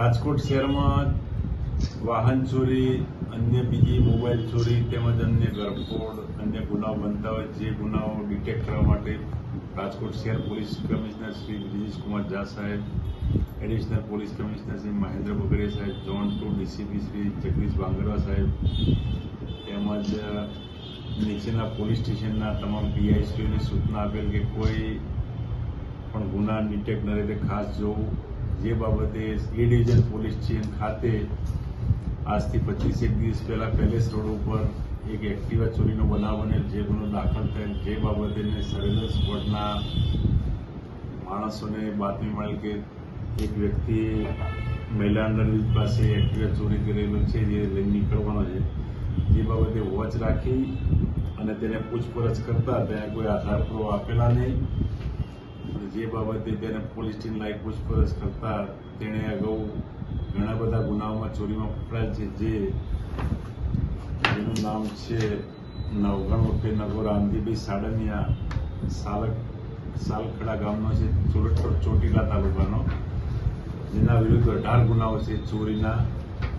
રાજકોટ શહેરમાં વાહન ચોરી, અન્ય બીજી મોબાઈલ ચોરી તેમજ અન્ય ગરફોડ અન્ય ગુનાઓ બનતા હોય જે ગુનાઓ ડિટેક્ટ કરવા માટે રાજકોટ શહેર પોલીસ કમિશનર શ્રી બ્રિજેશકુમાર ઝા સાહેબ additional police commissioner Shri Mahendra Bagre સાહેબ zone two DCP Shri Jagdish Bangarwa સાહેબ તેમજ નીચેના પોલીસ સ્ટેશનના તમામ પીઆઈસીઓને સૂચના આપેલ કે કોઈ પણ ગુના ડિટેક્ટ ન રીતે ખાસ જોવું. જે બાબતે એ ડિવિઝન પોલીસ સ્ટેશન ખાતે આજથી પચીસેક દિવસ પહેલા પેલેસ રોડ ઉપર એક એક્ટિવા ચોરીનો બનાવ બનેલ જે ગુનો દાખલ થયેલ જે બાબતે સર્વેલન્સ બોર્ડના માણસોને બાતમી મળેલ કે એક વ્યક્તિએ મહિલા અંડરબ્રિજ પાસે એક્ટિવા ચોરી કરેલું છે, જે લઈને નીકળવાનો છે. જે બાબતે વોચ રાખી અને તેને પૂછપરછ કરતા ત્યાં કોઈ આધાર પૂરો આપેલા નહીં. જે બાબતે તેને પોલીસ ટીમ પૂછપરછ કરતા તેણે અગાઉ ઘણા બધા ગુનાઓમાં ચોરીમાં પકડાયેલ છે. જે જેનું નામ છે નવગણ વખતે નગો રામજીભાઈ સાડમિયા સાલક સાલખડા ગામનો છે ચોરટોડ ચોટીલા તાલુકાનો. જેના વિરુદ્ધ અઢાર ગુનાઓ છે ચોરીના,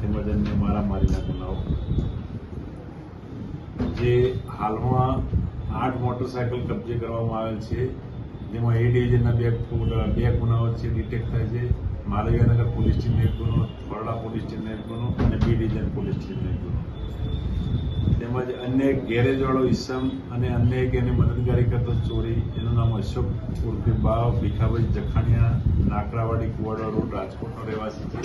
તેમજ અન્ય મારામારીના ગુનાઓ. જે હાલમાં આઠ મોટરસાયકલ કબજે કરવામાં આવેલ છે. જેમાં એ ડિવિઝનના બે બે ગુનાઓ છે ડિટેક્ટ થાય છે. માલવીયાનગર પોલીસ સ્ટેશનનો એક ગુનો બરોડા પોલીસ સ્ટેશનનો એક ગુનો અને બી ડિવિઝન પોલીસ સ્ટેશનનો એક ગુનો. તેમજ અન્ય એક ગેરેજવાળો ઈસમ અને અન્ય એક એની મદદગારી કરતો ચોરી, એનું નામ અશોક ઉર્ફે બાવ, ભીખાભાઈ જખાણિયા, નાકરાવાડી કુવાડા રોડ, રાજકોટનો રહેવાસી છે.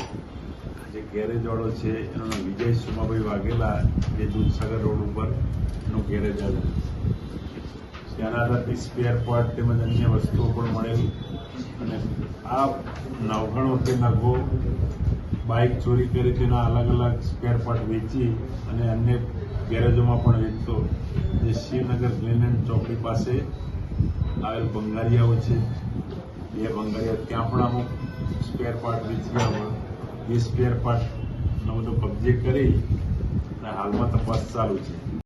જે ગેરેજવાળો છે, એનું નામ વિજય સુમાભાઈ વાઘેલા, જે દૂધસાગર રોડ ઉપર એનું ગેરેજ આવે તેના આધારથી સ્પેર પાર્ટ તેમજ અન્ય વસ્તુઓ પણ મળેલી. અને આ નવગણ વખતે નગો બાઇક ચોરી કરી તેના અલગ અલગ સ્પેર પાર્ટ વેચી અને અન્ય ગેરેજોમાં પણ વેચતો. જે શ્રીનગર ગ્લેન એન્ડ ચોકડી પાસે આવેલ બંગાળિયાઓ છે. એ બંગાળિયા ત્યાં પણ અમુક સ્પેર પાર્ટ વેચ્યા હોય એ સ્પેર પાર્ટનો બધો કબજે કરી અને હાલમાં તપાસ ચાલુ છે.